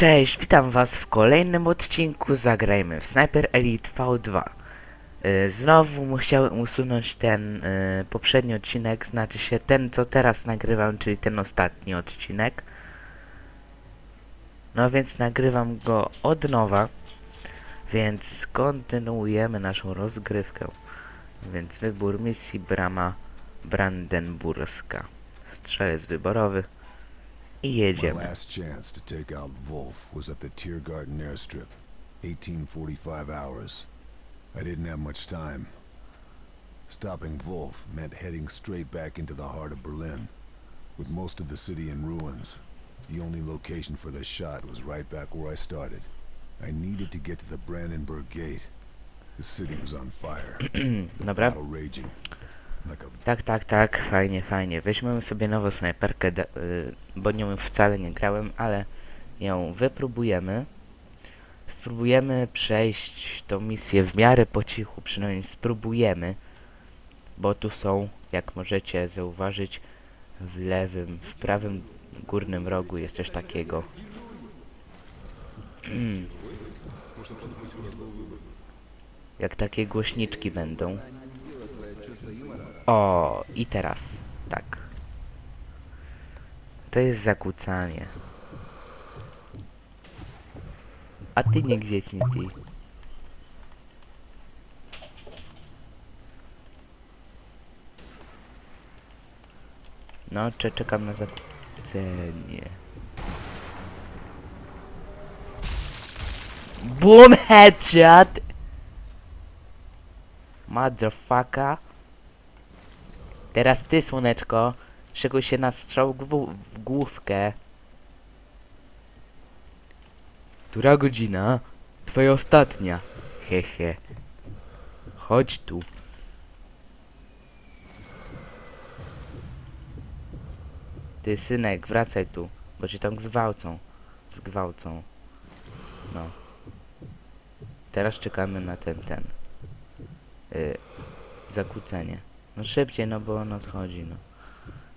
Cześć, witam was w kolejnym odcinku Zagrajmy w Sniper Elite V2 Y, Znowu musiałem usunąć ten y, poprzedni odcinek, znaczy się ten co teraz nagrywam, czyli ten ostatni odcinek. No więc nagrywam go od nowa Więc kontynuujemy naszą rozgrywkę. Więc wybór misji brama brandenburska. Strzelec wyborowy i My last chance to take out Wolf was at the Tiergarten airstrip. 1845 hours. I didn't have much time. Stopping Wolf meant heading straight back into the heart of Berlin. With most of the city in ruins, the only location for the shot was right back where I started. I needed to get to the Brandenburg Gate. The city was on fire. Dobra, Battle raging. Tak, tak, tak, fajnie, fajnie. Weźmiemy sobie nową snajperkę, y, bo nią wcale nie grałem, ale ją wypróbujemy. Spróbujemy przejść tą misję w miarę po cichu, przynajmniej spróbujemy, bo tu są, jak możecie zauważyć, w lewym, w prawym górnym rogu jest coś takiego. jak takie głośniczki będą. O, i teraz. Tak. To jest zakłócanie. A ty nie gdzieś nie. No, cze czekam na zakłócenie. Boom headshot! Motherfucker. Teraz ty, słoneczko, szykuj się na strzał w główkę. Która godzina? Twoja ostatnia. Hehe. Chodź tu. Ty, synek, wracaj tu, bo cię tam zgwałcą. Zgwałcą. No. Teraz czekamy na ten, ten. Y, zakłócenie. No szybciej, no bo on odchodzi, no.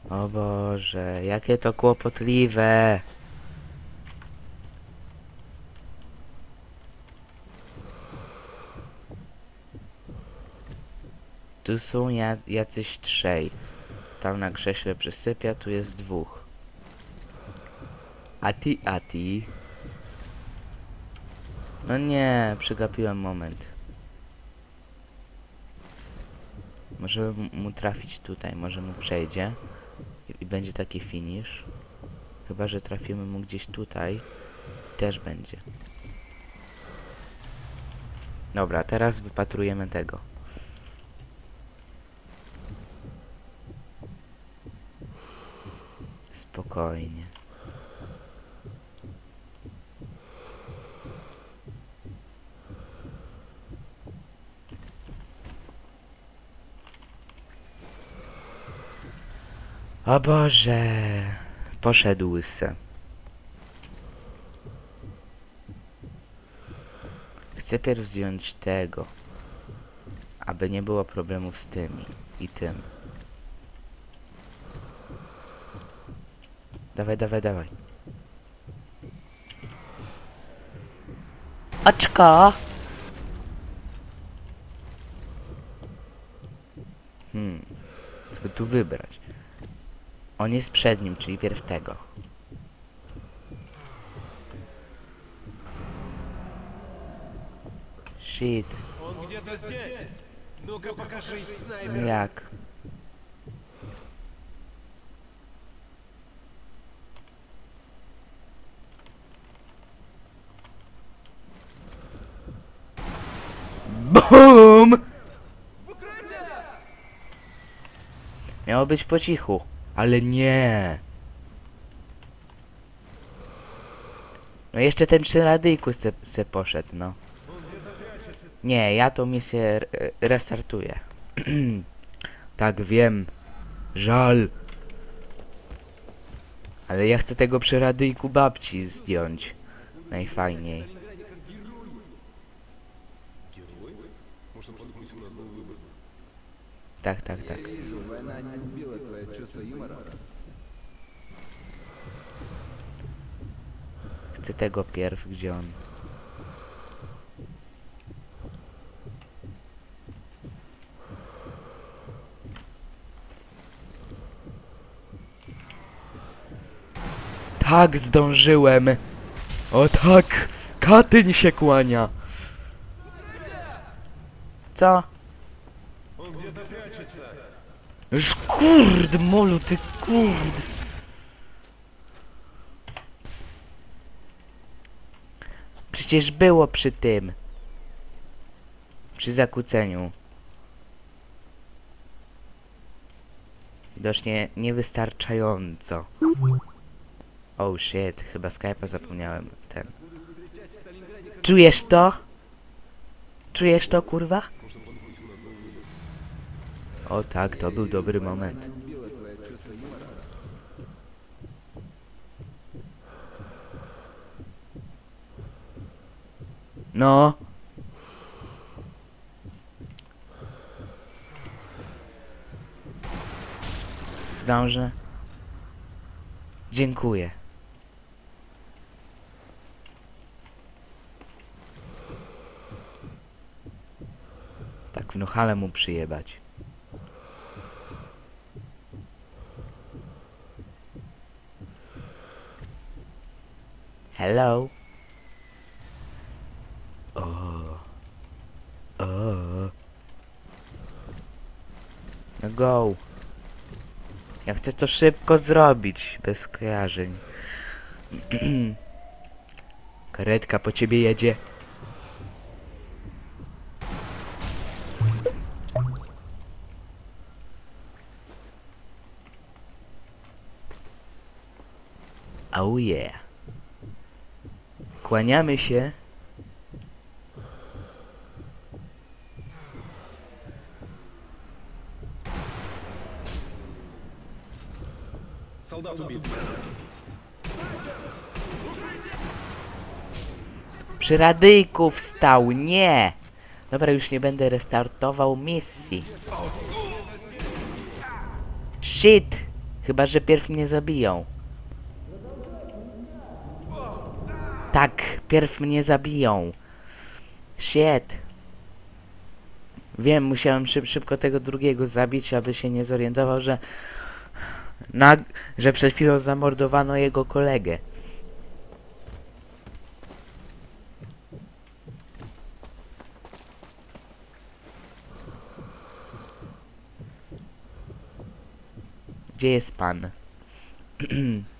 O Boże, jakie to kłopotliwe. Tu są ja, jacyś trzej. Tam na krześle przysypia, tu jest dwóch. A ty, a ty. No nie, przegapiłem moment. Możemy mu trafić tutaj, może mu przejdzie i będzie taki finish. Chyba, że trafimy mu gdzieś tutaj, też będzie. Dobra, teraz wypatrujemy tego. Spokojnie. O Boże, poszedł se. Chcę pierw wziąć tego, aby nie było problemów z tymi i tym. Dawaj, dawaj, dawaj. Oczko! Hmm, tu wybrać? On jest przed nim, czyli pierw tego. Shit. Он где-то здесь. Ну-ка покажись, No снайпер. jak? BOOM! Miało być po cichu, ale nie. No jeszcze ten przy radyjku se, se poszedł, no. Nie, ja tą misję re- restartuję. tak, wiem. Żal. Ale ja chcę tego przy radyjku babci zdjąć. Najfajniej. Tak, tak, tak. Chcę tego pierw, gdzie on. Tak, zdążyłem. O tak, Katyń się kłania. Co? Już kurde, molu, ty kurde. Przecież było przy tym. Przy zakłóceniu. Widocznie niewystarczająco. Oh shit, chyba Skype'a zapomniałem ten. Czujesz to? Czujesz to, kurwa? O tak, to był dobry moment. No. Zdążę. Dziękuję. Tak w nohale mu przyjebać. Hello. O. O. No go. Ja chcę to szybko zrobić, bez skojarzeń. Karetka po ciebie jedzie. Oh yeah. Kłaniamy się. Przy radyjku wstał, nie! Dobra, już nie będę restartował misji. Shit! Chyba, że pierw mnie zabiją. Tak, pierw mnie zabiją. Shit. Wiem, musiałem szyb, szybko tego drugiego zabić, aby się nie zorientował, że... Na, że przed chwilą zamordowano jego kolegę. Gdzie jest pan?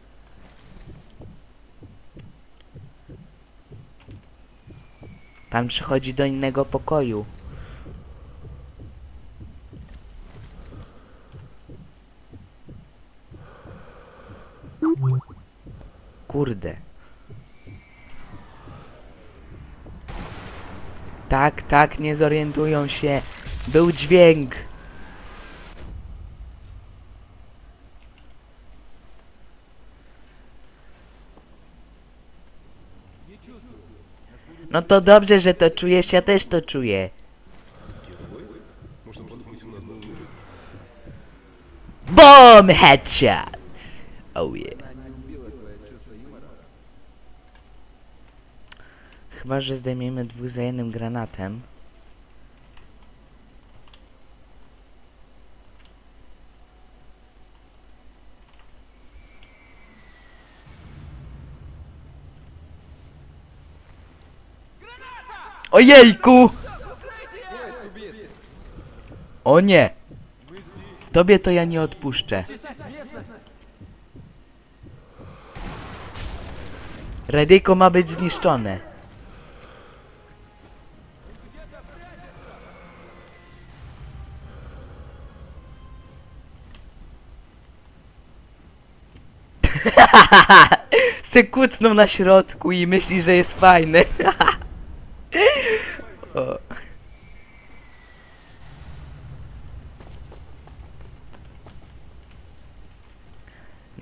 Pan przychodzi do innego pokoju. Kurde. Tak, tak, nie zorientują się. Był dźwięk. No to dobrze, że to czujesz, ja też to czuję. BOOM HEADSHOT! Oh yeah. Chyba, że zdejmiemy dwóch za jednym granatem. Ojejku! O nie! Tobie to ja nie odpuszczę. Radyjko ma być zniszczone. Se kucnął na środku i myśli, że jest fajny.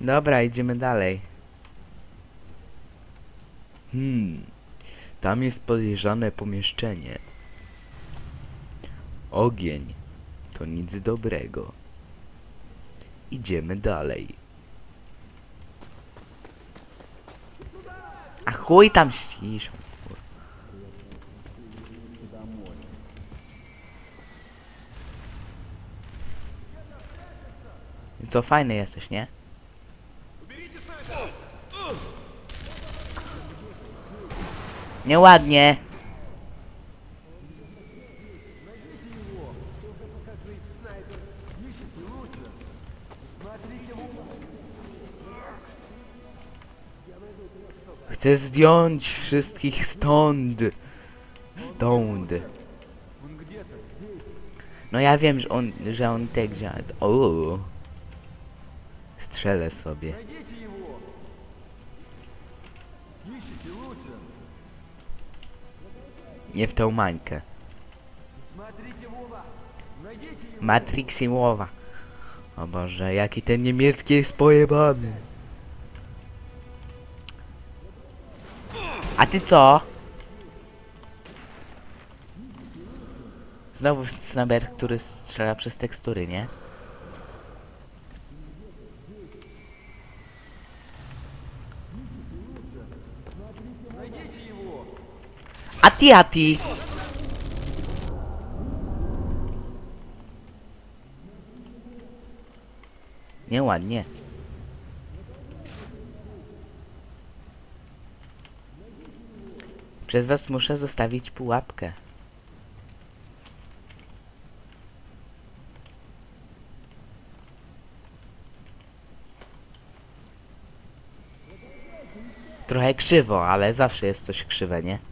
Dobra, idziemy dalej. Hmm, tam jest podejrzane pomieszczenie. Ogień to nic dobrego. Idziemy dalej. A chuj tam ściszą. Co, fajny jesteś, nie? Nieładnie. Chcę zdjąć wszystkich stąd. Stąd. No ja wiem, że on, że on tak działa. Strzelę sobie. Nie w tą mańkę. Matrix i mowa. O Boże, jaki ten niemiecki jest pojebany. A ty co? Znowu snajper, który strzela przez tekstury, nie? A ty, a ty! Nieładnie. Przez was muszę zostawić pułapkę. Trochę krzywo, ale zawsze jest coś krzywe, nie?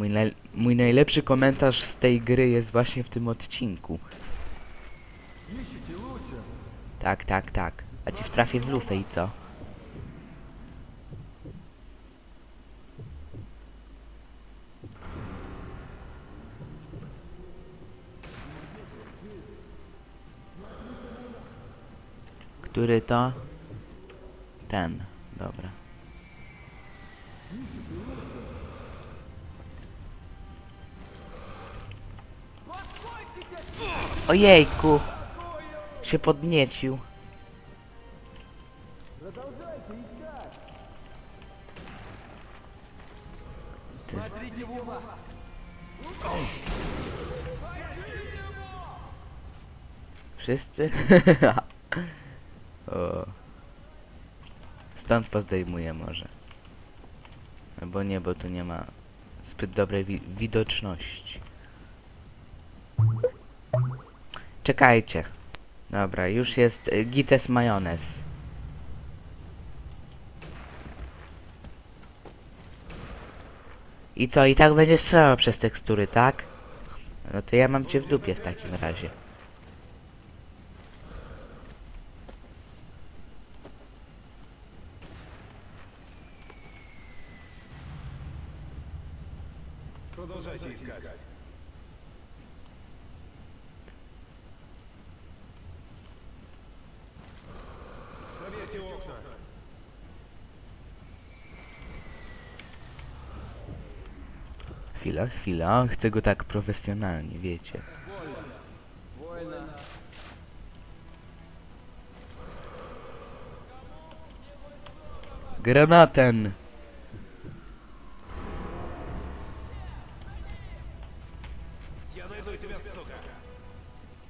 Mój, mój najlepszy komentarz z tej gry jest właśnie w tym odcinku. Tak, tak, tak. A ci wtrafię w lufę i co? Który to? Ten. Ojejku. Się podniecił. Ty... Wszyscy? o. Stąd pozdejmuję może. Albo nie, bo tu nie ma zbyt dobrej wi widoczności. Czekajcie. Dobra, już jest y, Gites majonez. I co, i tak będzie strzelał przez tekstury, tak? No to ja mam cię w dupie w takim razie. Продолжайте искать. Chwila, chwila. Chcę go tak profesjonalnie, wiecie. Granaten!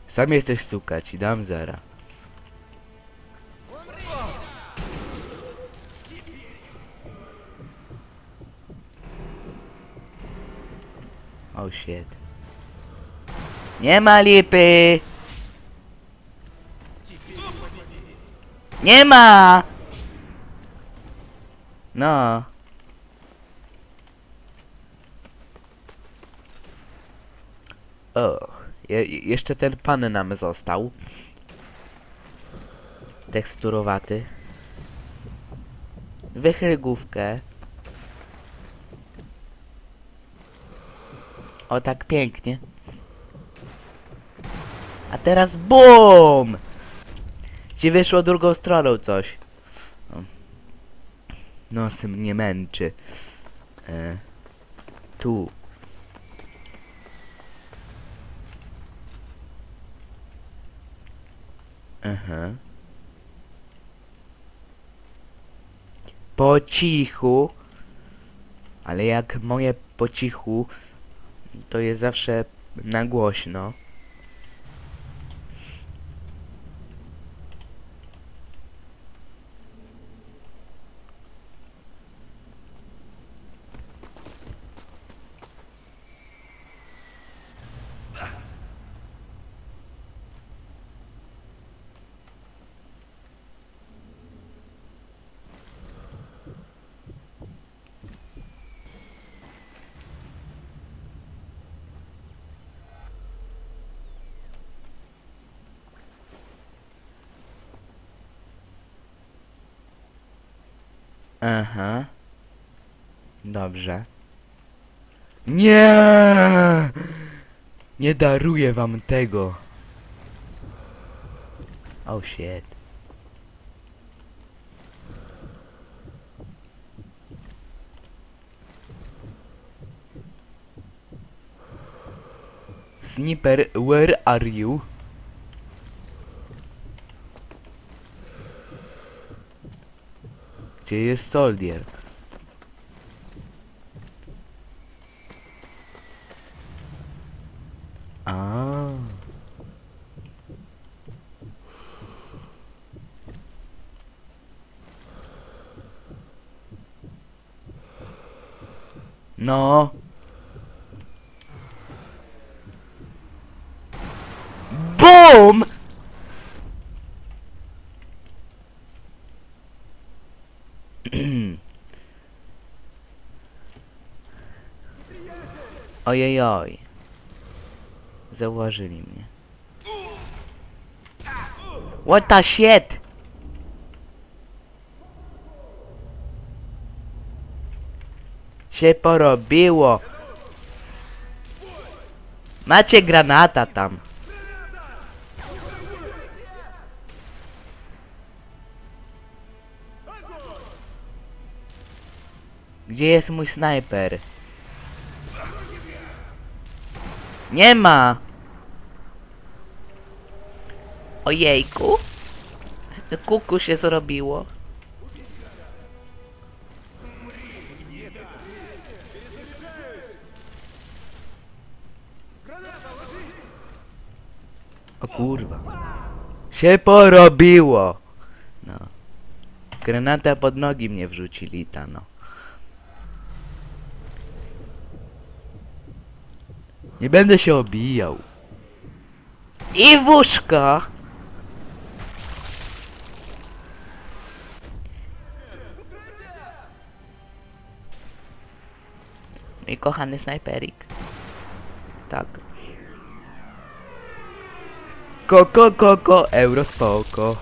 Sam jesteś suka, ci dam zara. Shit. Nie ma lipy! Nie ma! No. O, je, jeszcze ten pan nam został. Teksturowaty. Wychyl O, tak pięknie. A teraz BUM! Ci wyszło drugą stroną coś. O. Nosem mnie męczy. E, tu. Aha. po cichu, ale jak moje po cichu, to jest zawsze na głośno. Aha. Dobrze. Nie! Nie daruję wam tego. Oh shit. Sniper, where are you? Gdzie jest soldier? A. No. BOOM! Ojejoj. Zauważyli mnie. What the shit? Się porobiło. Macie granata tam. Gdzie jest mój snajper? Nie ma! Ojejku! Kuku się zrobiło. O kurwa. Się porobiło! No. Granatę pod nogi mnie wrzucili ta no. Nie będę się obijał. I w łóżko! Mój kochany snajperik. Tak. Koko, koko, euro spoko.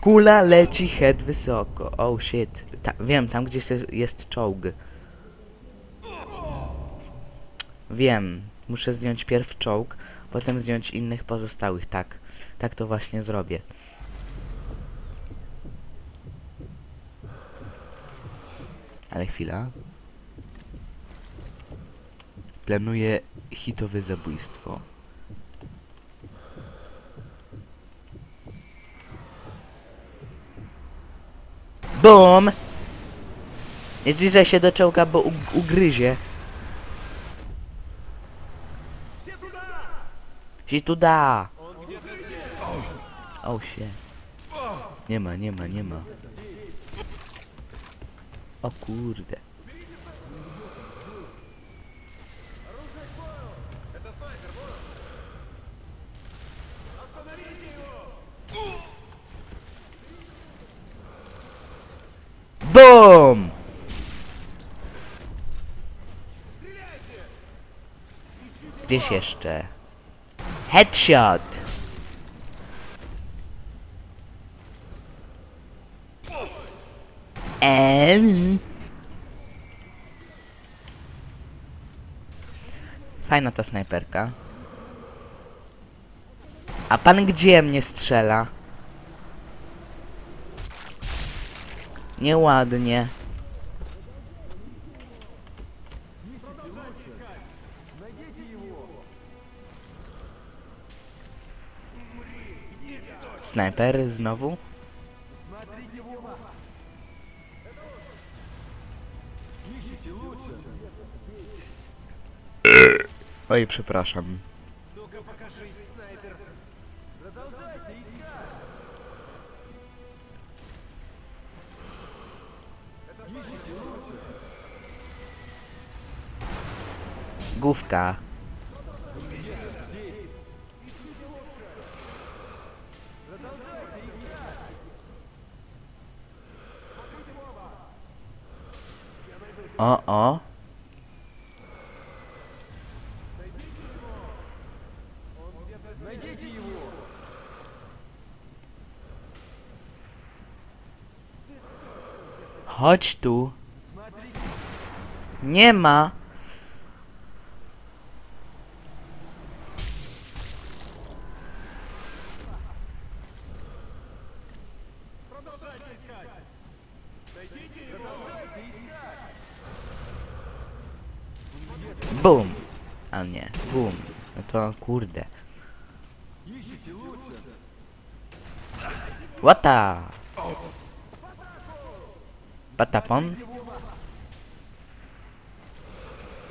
Kula leci head wysoko. Oh shit. Ta, wiem, tam gdzieś jest czołg. Wiem. Muszę zdjąć pierw czołg, potem zdjąć innych pozostałych. Tak. Tak to właśnie zrobię. Ale chwila. Planuję hitowe zabójstwo. BUM! Nie zbliżaj się do czołga, bo ug- ugryzie. Się tu da! O się. Nie ma, nie ma, nie ma. O kurde. BOOM! Gdzieś jeszcze? Headshot! Fajna ta snajperka. A pan gdzie mnie strzela? Nieładnie. Snajper znowu? Oj, przepraszam. Główka. A, a. Chodź tu. Nie ma. to kurde. Łata! Patapon?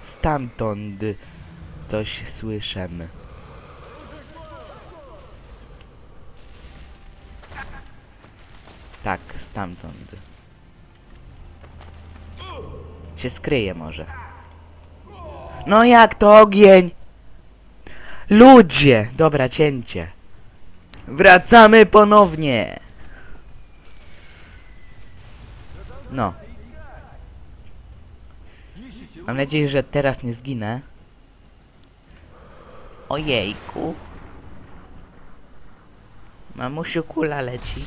Stamtąd coś słyszymy. Tak, stamtąd. Się skryje może. No jak to ogień? Ludzie! Dobra, cięcie. Wracamy ponownie. No. Mam nadzieję, że teraz nie zginę. Ojejku. Mamusiu kula leci.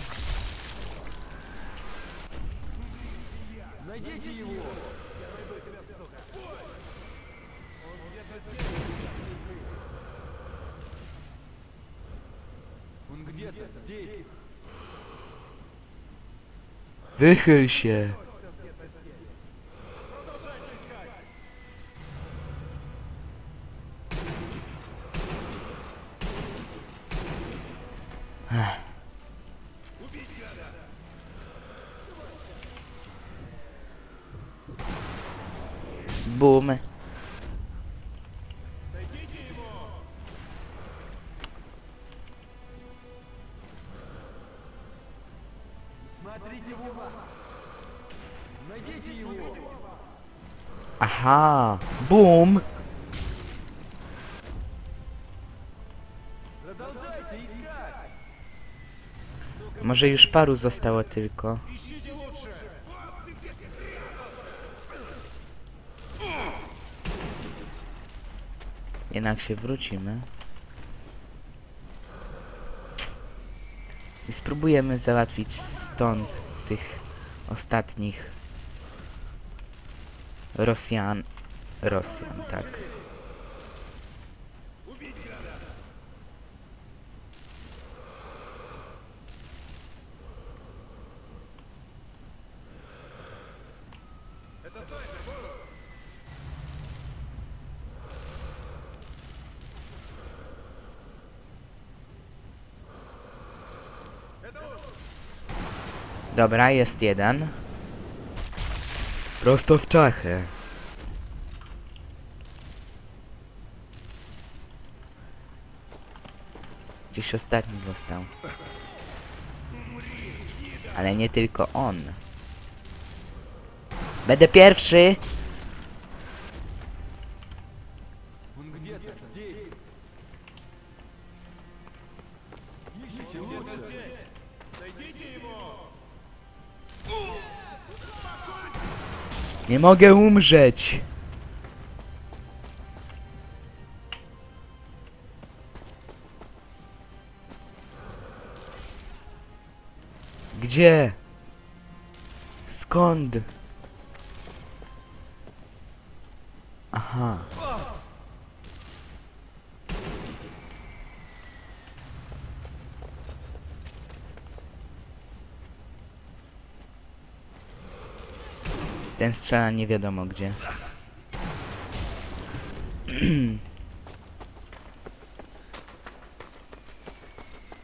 Wychyl się. że już paru zostało tylko. Jednak się wrócimy. I spróbujemy załatwić stąd tych ostatnich Rosjan. Rosjan, tak. Dobra, jest jeden. Prosto w czachę. Gdzieś ostatni został. Ale nie tylko on. Będę pierwszy! Nie mogę umrzeć! Gdzie? Skąd? Aha. Ten strzela nie wiadomo gdzie.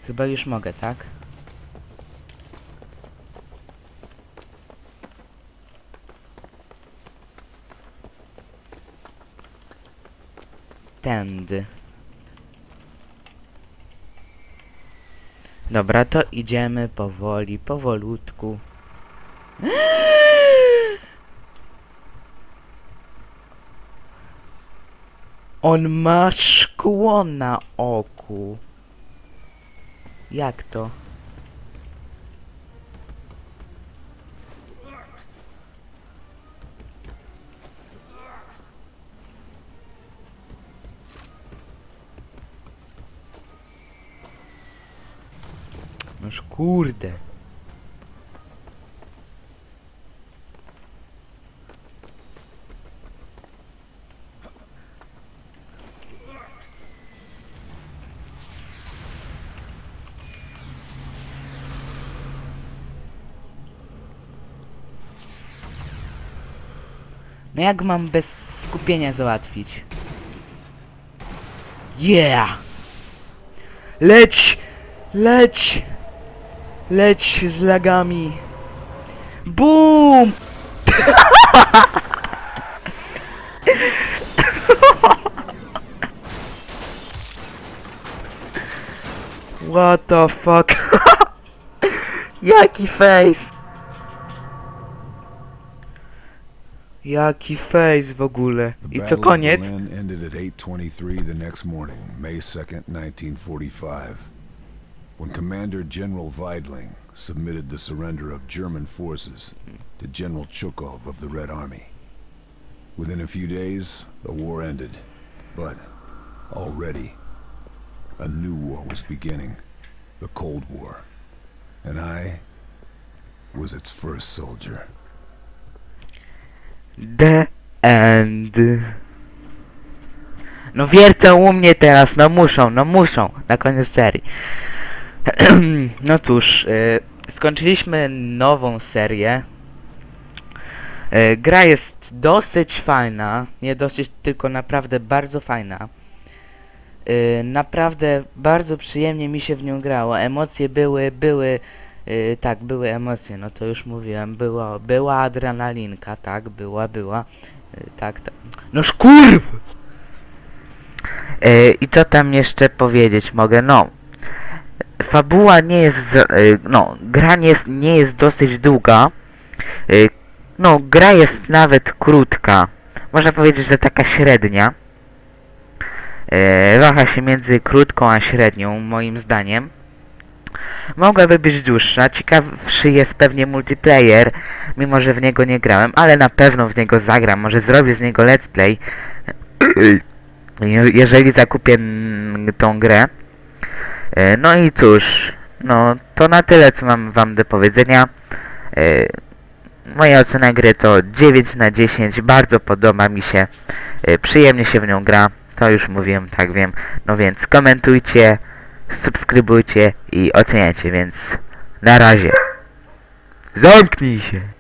Chyba już mogę, tak? Tędy. Dobra, to idziemy powoli, powolutku. On ma szkło na oku. Jak to? Noż kurde. No jak mam bez skupienia załatwić? Yeah! Leć! Leć! Leć z lagami! BOOM! What the fuck? Jaki face? Jaki face w ogóle? The I co koniec? Berlin ended at 8:23 the next morning, May 2nd, 1945, when Commander General Weidling submitted the surrender of German forces to General Chukov of the Red Army. Within a few days, the war ended, but already a new war was beginning, the Cold War, and I was its first soldier. The end. No wiercą u mnie teraz, no muszą, no muszą, na koniec serii. no cóż, y, skończyliśmy nową serię. Y, gra jest dosyć fajna, nie dosyć, tylko naprawdę bardzo fajna. Y, naprawdę bardzo przyjemnie mi się w nią grało. Emocje były, były, y, tak, były emocje, no to już mówiłem, było, była adrenalinka, tak, była, była, y, tak, tak. No szkurw! Y, I co tam jeszcze powiedzieć mogę? No, fabuła nie jest, z- y, no, gra nie jest, nie jest dosyć długa. Y, no, gra jest nawet krótka. Można powiedzieć, że taka średnia. E, waha się między krótką a średnią, moim zdaniem. Mogłaby być dłuższa, ciekawszy jest pewnie multiplayer, mimo że w niego nie grałem, ale na pewno w niego zagram, może zrobię z niego let's play, je- jeżeli zakupię tą grę. E, no i cóż, no to na tyle co mam wam do powiedzenia. E, moja ocena gry to 9 na 10, bardzo podoba mi się, e, przyjemnie się w nią gra. To już mówiłem, tak wiem. No więc komentujcie, subskrybujcie i oceniajcie, więc na razie. Zamknij się!